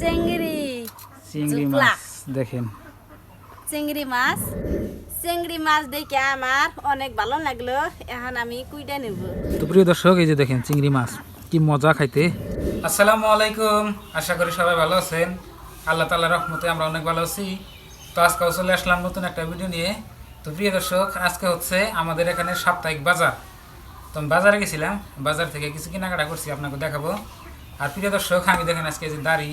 চিংড়ি। চিংড়ি মাছ দেখেন। চিংড়ি মাছ। চিংড়ি মাছ দেখে আমার অনেক ভালো লাগল। এখন আমি কুইটা নেব। তো প্রিয় দর্শক এই যে দেখেন চিংড়ি মাছ কি মজা খাইতে। আসসালামু আলাইকুম। আশা করি সবাই ভালো আছেন। আল্লাহ তাআলা রহমতে আমরা অনেক ভালো আছি। তো আজকেও চলে আসলাম নতুন একটা ভিডিও নিয়ে। তো প্রিয় দর্শক আজকে হচ্ছে আমাদের এখানে সাপ্তাহিক বাজার। তো আমি বাজারে গেছিলাম। বাজার থেকে কিছু কেনাকাটা করছি আপনাকে দেখাবো। আর প্রিয় দর্শক আমি দেখেন আজকে যে দাড়ি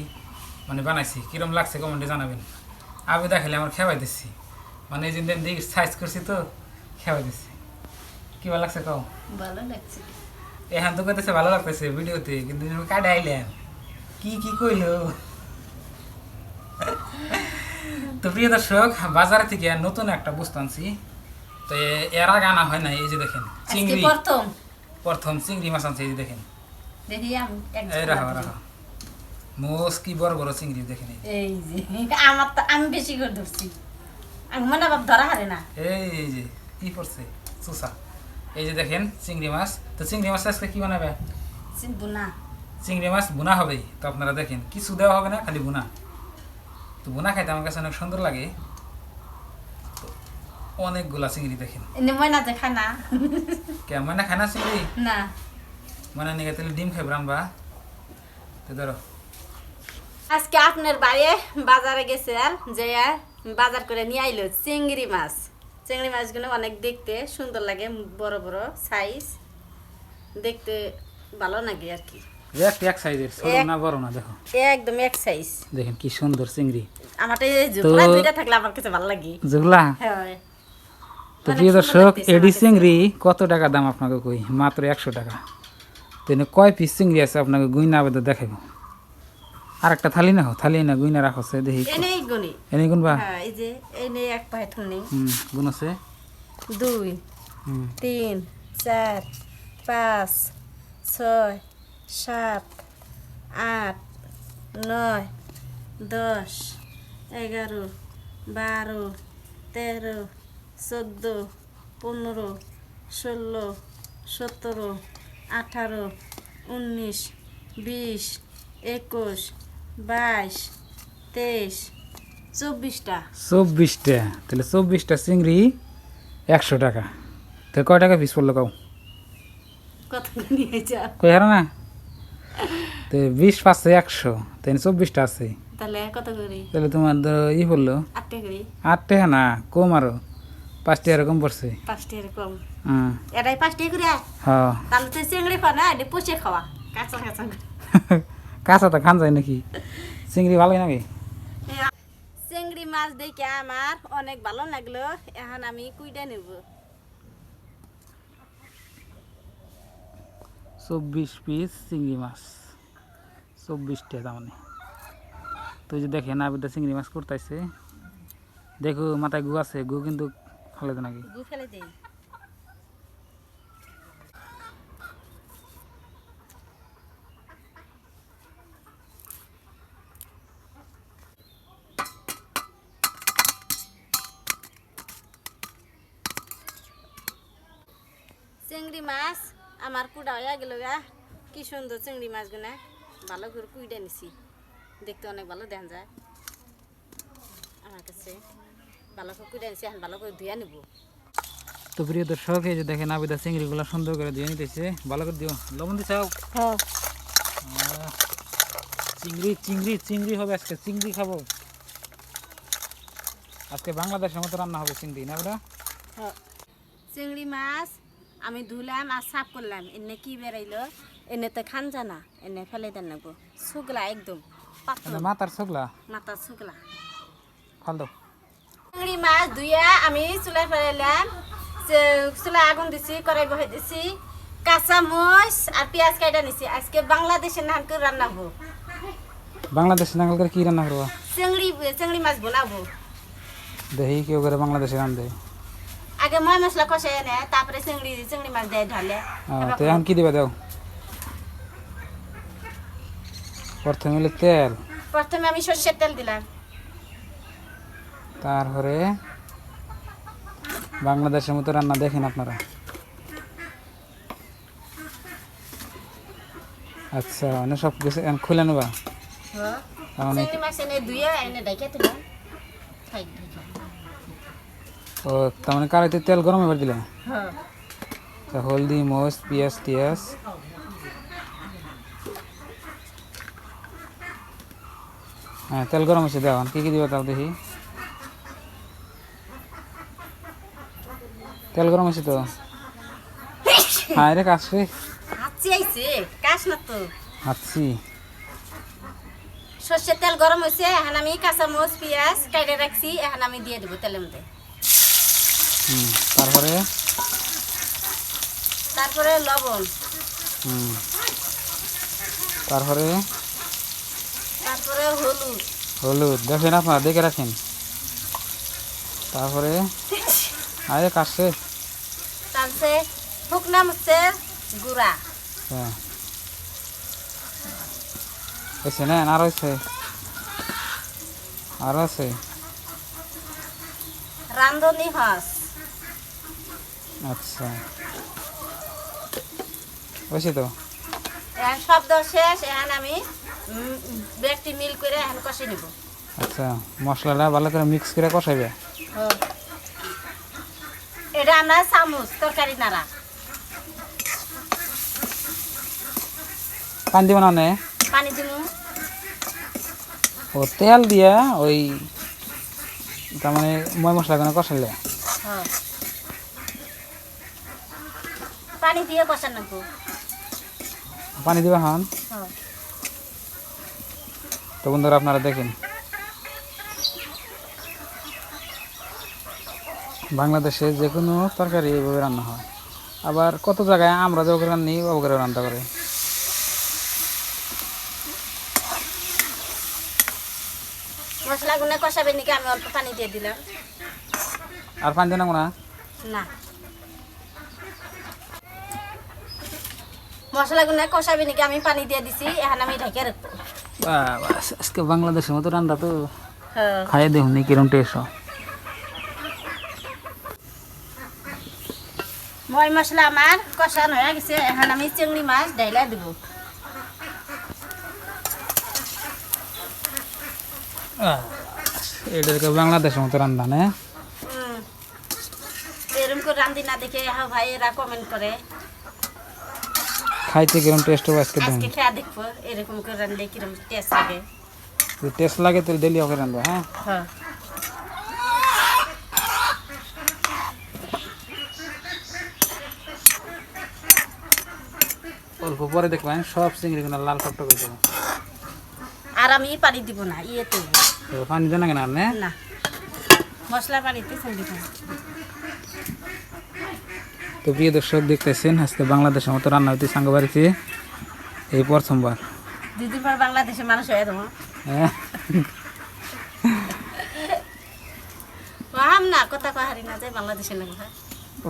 মানে বানাইছি কিরম লাগছে কমেন্টে জানাবেন। আমি দেখালে আমার খেয়াই দিচ্ছি। মানে এই যে দিক সাইজ করছি তো খেয়াই দিচ্ছি। কি ভালো লাগছে কও? ভালো লাগছে। এখন তো কইতেছে ভালো লাগতেছে ভিডিওতে কিন্তু কাটে আইলেন। কি কি কইলো? তো প্রিয় দর্শক বাজার থেকে নতুন একটা বস্তু আনছি। তো এর আগে আনা হয় না এই যে দেখেন চিংড়ি। প্রথম। প্রথম চিংড়ি মাছ আনছে এই যে দেখেন। দেখি আমি এই ঝোলা রাখো রাখো। মোস কি বড় বড় চিংড়ি দেখেন এই। এই যে আমার তো আমি বেশি করে ধরছি। আমি মনে বাপ ধরা হারে না। এই এই যে কি করছে? চুষা। এই যে দেখেন চিংড়ি মাছ। তো চিংড়ি মাছ আজকে কি বানাবে? চিনবো না চিংড়ি মাছ বোনা হবে তো আপনারা দেখেন কিছু দেওয়া হবে না খালি বোনা। তো বোনা খাইতে আমার কাছে অনেক সুন্দর লাগে। অনেকগুলা চিংড়ি দেখেন। এনে ময়না যে খানা কেমন না খানা চিংড়ি? না। মানে নিয়ে তাহলে ডিম খাইব রানবা তো ধরো। আজকে আপনার বাড়ি বাজারে গেছে আর যে বাজার করে নিয়ে আইলো চিংড়ি মাছ। চিংড়ি মাছগুলো অনেক দেখতে সুন্দর লাগে বড় বড় সাইজ দেখতে ভালো লাগে আর কি। এক এক সাইজের ছোট না বড় না দেখো। একদম এক সাইজ দেখেন কি সুন্দর চিংড়ি। আমার তো দুইটা থাকলে আমার কাছে ভালো লাগে। যেগুলা হ্যাঁ। তো প্রিয় দর্শক এডি চিংড়ি কত টাকা দাম আপনাকে কই? মাত্র একশো টাকা। তো কয় পিস চিংড়ি আছে আপনাকে গুইনা আবেদন দেখাইব? আর একটা থালি না থালি না গুইনা রাখছে দেখি এনেই গুনি। এনে গুনবা? হ্যাঁ এই যে এনে এক পায়ে থুনি হুম গুণ আছে দুই হুম। তিন চার পাঁচ ছয় সাত আট নয় দশ এগারো বারো তেরো চোদ্দ পনেরো ষোলো সতেরো আঠারো উনিশ বিশ একুশ বাইশ তেইশ চব্বিশটা। চব্বিশটা। তাহলে চব্বিশটা চিংড়ি একশো টাকা। তাহলে কয় টাকা পিস পড়ল কাউ কই হারা না? তো বিশ পাঁচশো একশো। তাই চব্বিশটা আছে। তাহলে কত করি? তাহলে তোমার ধরো ই পড়ল। আট টাকা না কম আরও। পাঁচটা এরকম পড়ছে। পাঁচটা এরকম হুম এটাই পাঁচটা করে। হ্যাঁ। তাহলে তো চিংড়ি খাওয়া না এটা পুষে খাওয়া। কাঁচা কাঁচা। কাঁচা তো খান যায় নাকি? চিংড়ি ভালো নাকি চিংড়ি মাছ দেখে আমার অনেক ভালো লাগল এখন আমি কুইটা নেব। চব্বিশ পিস চিংড়ি মাছ। চব্বিশটা তার মানে তো এই যে দেখেন আবিদা চিংড়ি মাছ করতেছে দেখো মাথায় গু আছে গু কিন্তু ফেলে তো নাকি গু ফেলে দেই। চিংড়ি মাছ আমার কুড়া হয়ে গেল গা। কি সুন্দর চিংড়ি মাছগুলো ভালো করে কুইটা নিছি। দেখতে অনেক ভালো দেখা যায় আমার কাছে ভালো করে কুইটা নিছি এখন ভালো করে ধুয়ে নিব। তো প্রিয় দর্শক এই যে দেখেন আবিদা চিংড়িগুলো সুন্দর করে ধুয়ে নিতেছে। ভালো করে দিও। লবণ দিছাও হ্যাঁ। চিংড়ি চিংড়ি চিংড়ি হবে আজকে। চিংড়ি খাব। আজকে বাংলাদেশের মতো রান্না হবে চিংড়ি না ওটা হ্যাঁ। চিংড়ি মাছ আমি ধুলাম আর সাফ করলাম। এনে কি বেরাইলো? এনে তো খান জানা এনে ফেলে দেন নেব শুকলা একদম মাতার ছগলা মাথা শুকলা ফাল দাও। চিংড়ি মাছ ধুইয়া আমি চুলায় ফেলাইলাম। চুলা আগুন দিছি কড়াই বহাই দিছি। কাঁচা মরিচ আর পেঁয়াজ কাটা নিছি। আজকে বাংলাদেশের করে রান্না হব। বাংলাদেশ নাঙ্গল করে কি রান্না করব? চিংড়ি চিংড়ি মাছ বানাবো। দেখি কেউ করে বাংলাদেশে রান্ধে। আগে ময় মশলা কষাই এনে তারপরে চিংড়ি চিংড়ি মাছ দেয় ঢালে তো এখন কি দিবা দাও প্রথমে হলো তেল প্রথমে আমি সর্ষের তেল দিলাম তারপরে বাংলাদেশের মতো রান্না দেখেন আপনারা আচ্ছা মানে সব কিছু এখন খুলে নেবা হ্যাঁ চিংড়ি মাছ এনে ধুয়ে এনে ডাইকে দিলাম খাই ও তার মানে কারাইতে তেল গরম এবার দিলে হ্যাঁ। হলদি মরিচ পেঁয়াজ টিয়াজ। হ্যাঁ তেল গরম হয়েছে দেওয়া কি কি দিবে তাও দেখি। তেল গরম হয়েছে তো? হ্যাঁ রে কাশি হাঁচি আইছে কাশ না তো। হাঁচছি সর্ষের তেল গরম হয়েছে এখন আমি কাঁচা কাঁচামরিচ পেঁয়াজ কাইটে রাখছি এখন আমি দিয়ে দেবো তেলের মধ্যে। হুম তারপরে? তারপরে লবণ। হুম তারপরে? তারপরে হলুদ। হলুদ দেখেন আপনারা দেখে রাখেন। তারপরে? আরে কাশছে তারপরে শুকনা মরিচের গুঁড়া। হ্যাঁ। হয়েছে না? আর হয়েছে? আরও আছে? রান্ধনি হস আচ্ছা। হয়েছে তো? এখন শব্দ শেষ এখন আমি ব্রেকটি মিল করে এখন কষে নিব। আচ্ছা মশলাটা ভালো করে মিক্স করে কষাইবে? এটা আমরা চামচ তরকারি নাড়া। পানি দিব না পানি দিব। ও তেল দিয়া ওই তার মানে ময় মশলা করে কষাইলে? পানি দিয়ে কষান নেব পানি দিবে হন? তো বন্ধুরা আপনারা দেখেন। বাংলাদেশে যে কোনো তরকারি এইভাবে রান্না হয়। আবার কত জায়গায় আমরা যে ওকে রান্নি ওকে রান্না করে। মশলা গুনে কষাবে নাকি? আমি অল্প পানি দিয়ে দিলাম। আর পানি দেন না না। কষাবে নাকি? আমি পানি দিয়ে দিছি এখন আমি ঢেকে রাখব। আজকে বাংলাদেশের মতো রান্না তো হ্যাঁ। খাইয়ে দেখুন কিরম টেস্ট মই মশলা আমার কষানো হয়ে গেছে এখন আমি চিংড়ি মাছ ডাইলা দিব। এটাকে বাংলাদেশের মতো রান্না না। এরকম করে রান্ধি না দেখে হ্যাঁ ভাই এরা কমেন্ট করে। খাইতে কিরম টেস্ট হবে আজকে খেয়া দেখব এরকম করে রান্ধলে কিরম টেস্ট লাগে। যদি টেস্ট লাগে তাহলে ডেলি ওকে রান্না হ্যাঁ? হ্যাঁ। অল্প পরে দেখবেন সব চিংড়িগুলো লাল টকটক হয়ে যাবে আর আমি পানি দিব না ইয়ে তো তো পানি দেন না কেন আর না? মশলা পানিতে চিংড়ি তো প্রিয় দর্শক দেখতেছেন আজকে বাংলাদেশের মতো রান্না হইতে সাঙ্গ বাড়িতে। এই প্রথমবার। দুদিন পর বাংলাদেশের মানুষ হয়ে না কথা কাহারি না যায় বাংলাদেশের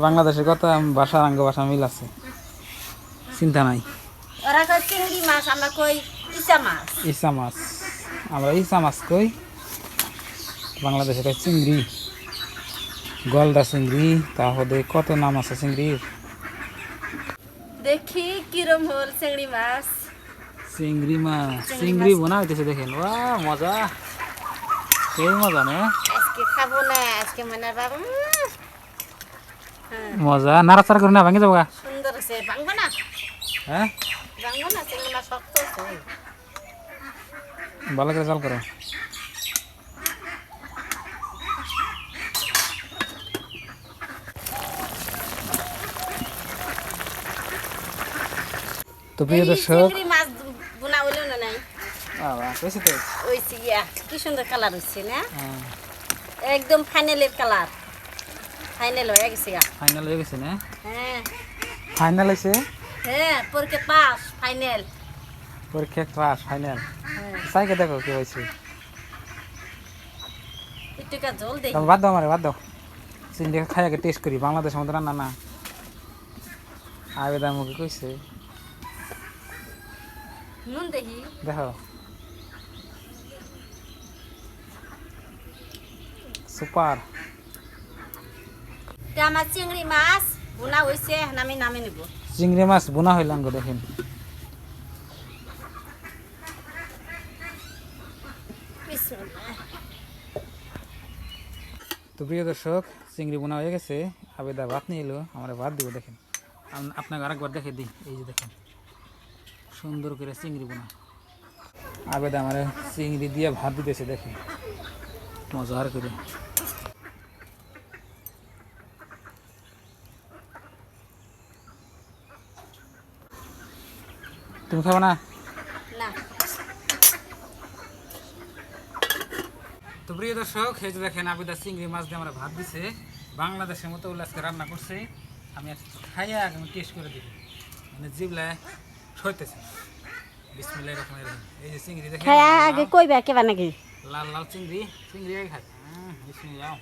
বাংলাদেশের কথা ভাষা রাঙ্গ ভাষা মিল আছে। চিন্তা নাই। ওরা কয় চিংড়ি মাছ আমরা কই ইচা মাছ। ইসা মাছ। আমরা ইসা মাছ কই। বাংলাদেশে কয় চিংড়ি। গলদা চিংড়ি তারপরে কত নাম আছে চিংড়ির? দেখি কিরম হল চিংড়ি মাছ। চিংড়ি মাছ চিংড়ি বোনা হইতেছে দেখেন। ওয়া মজা। সেই মজা না? আজকে খাব না আজকে মানে বাবা হ্যাঁ। মজা। নাড়াচাড়া করে না ভাঙে যাব সুন্দর আছে ভাঙবো না? হ্যাঁ? ভাঙবো না? চিংড়ি মাছ শক্ত ভালো করে চাল করো। তো প্রিয় দর্শক মাছ বোনা হইল না নাই? বাবা, কইছি তো। ওই চিয়া কি সুন্দর কালার না? হ্যাঁ, একদম ফাইনালের কালার। ফাইনাল হয়ে গেছে গা। ফাইনাল হয়ে গেছে না? হ্যাঁ। ফাইনাল হয়েছে হ্যাঁ পরীক্ষা পাস ফাইনাল পরীক্ষা ক্লাস ফাইনাল হ্যাঁ। সাইকে দেখো কি হয়েছে একটু কা জল দেই বাদ দাও আমারে বাদ দাও। চিংড়ি খাই আগে টেস্ট করি বাংলাদেশের মতো রান্না না। আবেদা মুখে কইছে। নুন দেখি দেখো সুপার আমার চিংড়ি মাছ বোনা হয়েছে নামি নামে নিব চিংড়ি মাছ বোনা হইলাম গো দেখেন তো প্রিয় দর্শক চিংড়ি বোনা হয়ে গেছে আবেদা ভাত নিয়ে এলো আমার ভাত দিব দেখেন আপনাকে আরেকবার দেখে দিই এই যে দেখেন সুন্দর করে চিংড়ি বোনা। আবেদা আমার চিংড়ি দিয়ে ভাত দিতেছে দেখেন মজার করে। তুমি খাব না? তো প্রিয় দর্শক এই যে দেখেন আবিদা চিংড়ি মাছ দিয়ে আমরা ভাত দিছে। বাংলাদেশের মতো উল্লাসকে রান্না করছে। আমি খাইয়া আমি টেস্ট করে দিই মানে জিবলায় সইতেছে বিসমিল্লাহ রহমান রহিম এই যে চিংড়ি দেখেন হ্যাঁ আগে কইবা কেবা নাকি লাল লাল চিংড়ি চিংড়ি আগে খাই হুম, বিসমিল্লাহ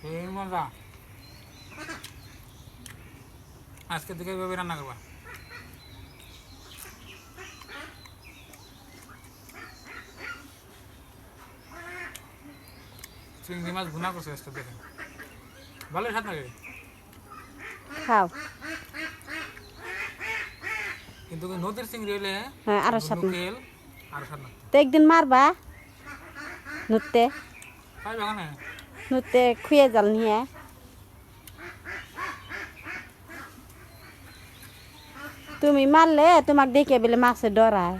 সেই মজা আজকে থেকে এইভাবে রান্না করবা চিংড়ি মাছ ভুনা করছে আজকে দেখেন ভালো স্বাদ লাগে খাও। কিন্তু নদীর চিংড়ি হলে হ্যাঁ আরও আর না তো একদিন মারবা নুতে নুতে খুয়ে জাল নিয়ে। তুমি মারলে তোমাক দেখে বলে মাছে ডরায়।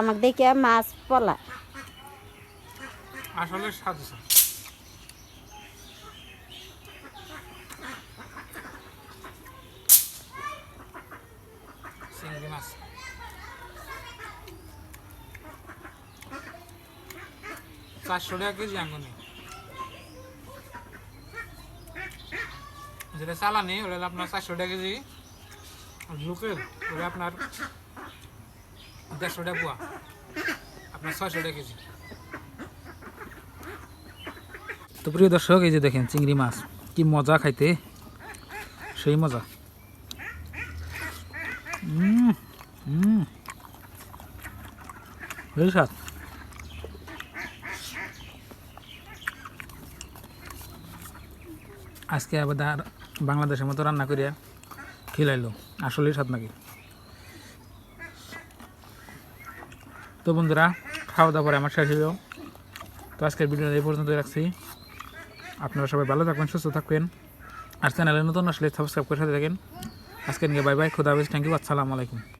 আমাক দেখে মাছ পলা আসলে স্বাদ চিংড়ি মাছ। চারশো টাকা কেজি আঙ্গুনি যেটা চালানি, ওটা আপনার চারশো টাকা কেজি। লোকেল ওটা আপনার দেড়শো টাকা পোয়া। আপনার ছয়শো টাকা কেজি। তো প্রিয় দর্শক, এই যে দেখেন চিংড়ি মাছ, কি মজা খাইতে। সেই মজা। স্বাদ। আজকে আবার বাংলাদেশের মতো রান্না করিয়া খিলাইলো। আসলেই স্বাদ নাকি? তো বন্ধুরা খাওয়া দাওয়া পরে আমার শেষ হইল। তো আজকের ভিডিও এই পর্যন্ত রাখছি। আপনারা সবাই ভালো থাকবেন, সুস্থ থাকবেন। আর চ্যানেলে নতুন আসলে সাবস্ক্রাইব করে সাথে থাকেন। আজকে নিয়ে বাই বাই খুদা হাফেজ থ্যাংক ইউ আসসালামু আলাইকুম।